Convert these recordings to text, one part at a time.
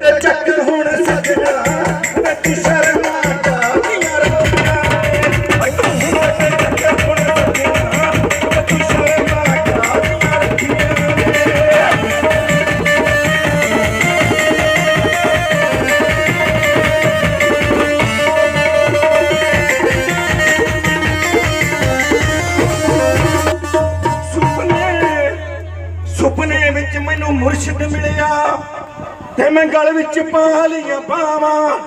ਤੇ ਚੱਕ ਹੁਣ ਸਜਣਾ ਵੇ ਸ਼ਰਮਾ ਕਾਦੀਆਂ ਰੱਖੀਆਂ ਵੇ ਤੂੰ ਤੇ ਹੁਣ ਸਜਣਾ ਵੇ ਸ਼ਰਮਾ ਕਾਦੀਆਂ ਰੱਖੀਆਂ ਸੁਪਨੇ ਸੁਪਨੇ ਵਿੱਚ ਮੈਨੂੰ ਮੁਰਸ਼ਿਦ ਮਿਲਿਆ। ਤੇ ਮੈਂ ਗਲ ਵਿੱਚ ਪਾ ਲੀਆਂ ਪਾਵਾਂ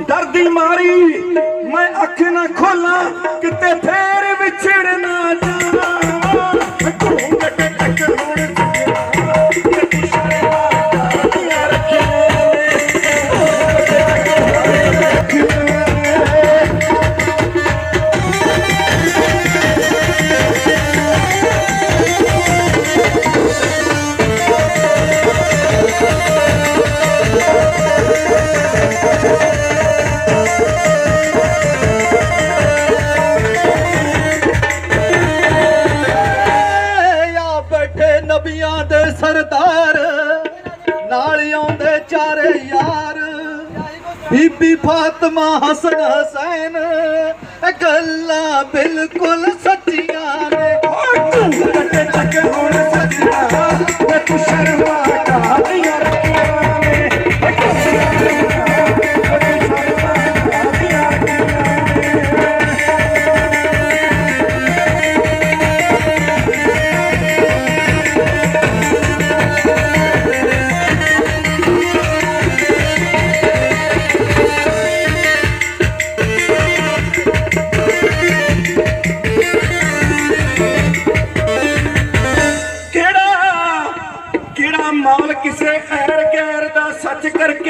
ਡਰਦੀ ਮਾਰੀ, ਮੈਂ ਅੱਖ ਨਾ ਖੋਲਾਂ, ਕਿਤੇ ਫੇਰ ਵਿਛੜ ਨਬੀਆਂ ਦੇ ਸਰਦਾਰ, ਨਾਲ ਆਉਂਦੇ ਚਾਰੇ ਯਾਰ। ਬੀਬੀ ਫਾਤਮਾ ਹਸਨ ਹਸੈਨ ਗੱਲਾਂ ਬਿਲਕੁਲ ਸੱਚੀਆਂ ਨੇ। ਘੂੰਘਟ ਟੱਕ ਹੁਣ ਸਜਣਾ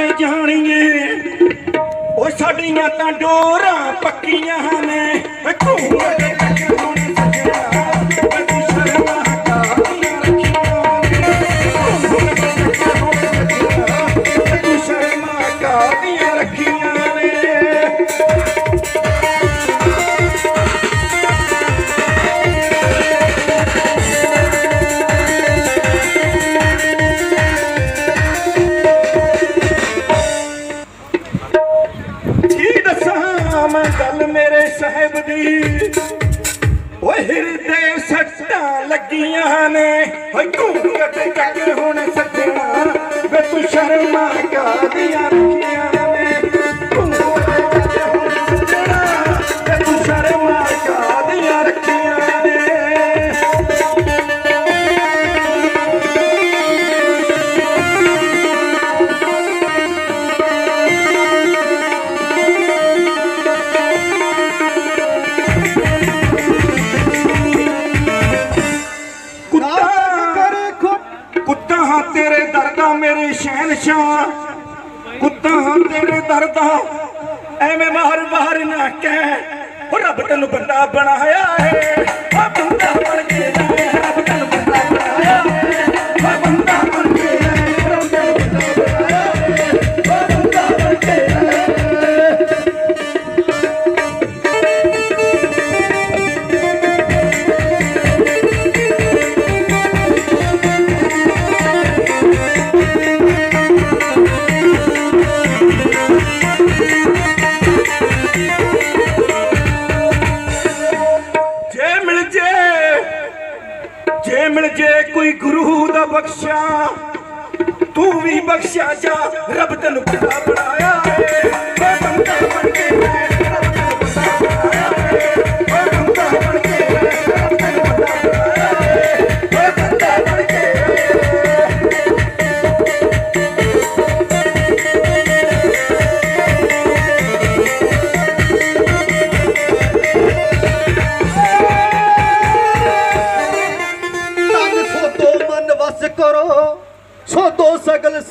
ਸੱਚ ਜਾਣੀਏ। ਉਹ ਸਾਡੀਆਂ ਤਾਂ ਡੋਰਾਂ ਪੱਕੀਆਂ ਨੇ। ਵੇ ਘੂੰਘਟ ਟੱਕ ਸੱਟਾਂ ਲੱਗੀਆਂ ਨੇ। ਓਏ ਘੂੰਘਟ ਚੱਕ ਹੁਣ ਸੱਜਣਾ। ਵੇ ਤੂੰ ਸ਼ਰਮਾ ਕਾਦੀਆਂ ਰੱਖੀਆਂ ਸ਼ਹਿਨशाह ਕੁੱਤਾ ਹਾਂ ਤੇਰੇ ਦਰਦਾ ਐਵੇਂ ਬਾਹਰ ਬਾਹਰ ਨਾ ਕਹਿ। ਰੱਬ ਤੈਨੂੰ ਬੰਦਾ ਬਣਾਇਆ ਏ। ਜੇ ਮਿਲ ਜੇ ਕੋਈ ਗੁਰੂ ਦਾ ਬਖਸ਼ਿਆ, ਤੂੰ ਵੀ ਬਖਸ਼ਿਆ ਜਾ, ਰੱਬ ਤੈਨੂੰ ਬੰਦਾ ਬਣਾਇਆ ਏ।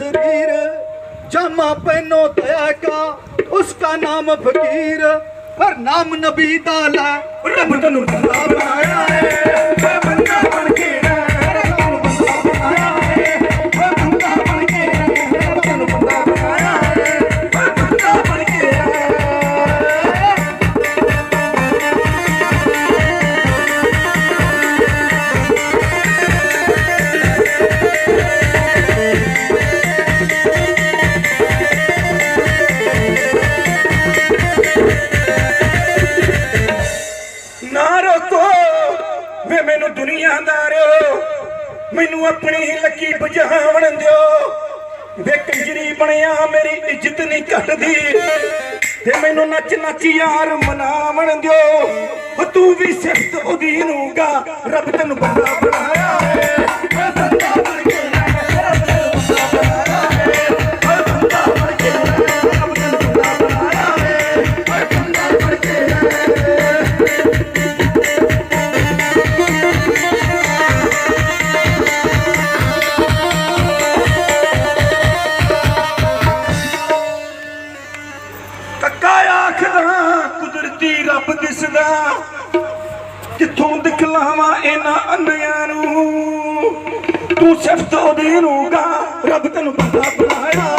तस्वीर जमा पहनो दया का उसका नाम फकीर पर नाम नबी दाला रब तनु बनाया है ਵੇ ਮੈਨੂੰ ਦੁਨੀਆਦਾਰਿਓ ਮੈਨੂੰ ਆਪਣੀ ਹੀ ਲੱਕੀ ਬੁਝਾਵਣ ਦਿਓ। ਵੇ ਕੰਜਰੀ ਬਣਿਆ ਮੇਰੀ ਇੱਜ਼ਤ ਨਹੀਂ ਘਟਦੀ। ਤੇ ਮੈਨੂੰ ਨੱਚ ਨੱਚ ਯਾਰ ਮਨਾਵਣ ਦਿਓ। ਤੂੰ ਵੀ ਸਿਫਤ ਉਹਦੀ ਨੂਗਾ। ਰੱਬ ਤੈਨੂੰ ਬੰਦਾ ਬਣਾਏ ਕਿੱਥੋਂ ਦਿਖਲਾਵਾਂ ਇਹਨਾਂ ਅੰਨਿਆਂ ਨੂੰ? ਤੂੰ ਸਿਫਤ ਉਹਦੀ ਨੂੰ ਗਾ ਰੱਬ ਤੈਨੂੰ ਬੰਦਾ ਬਣਾਇਆ।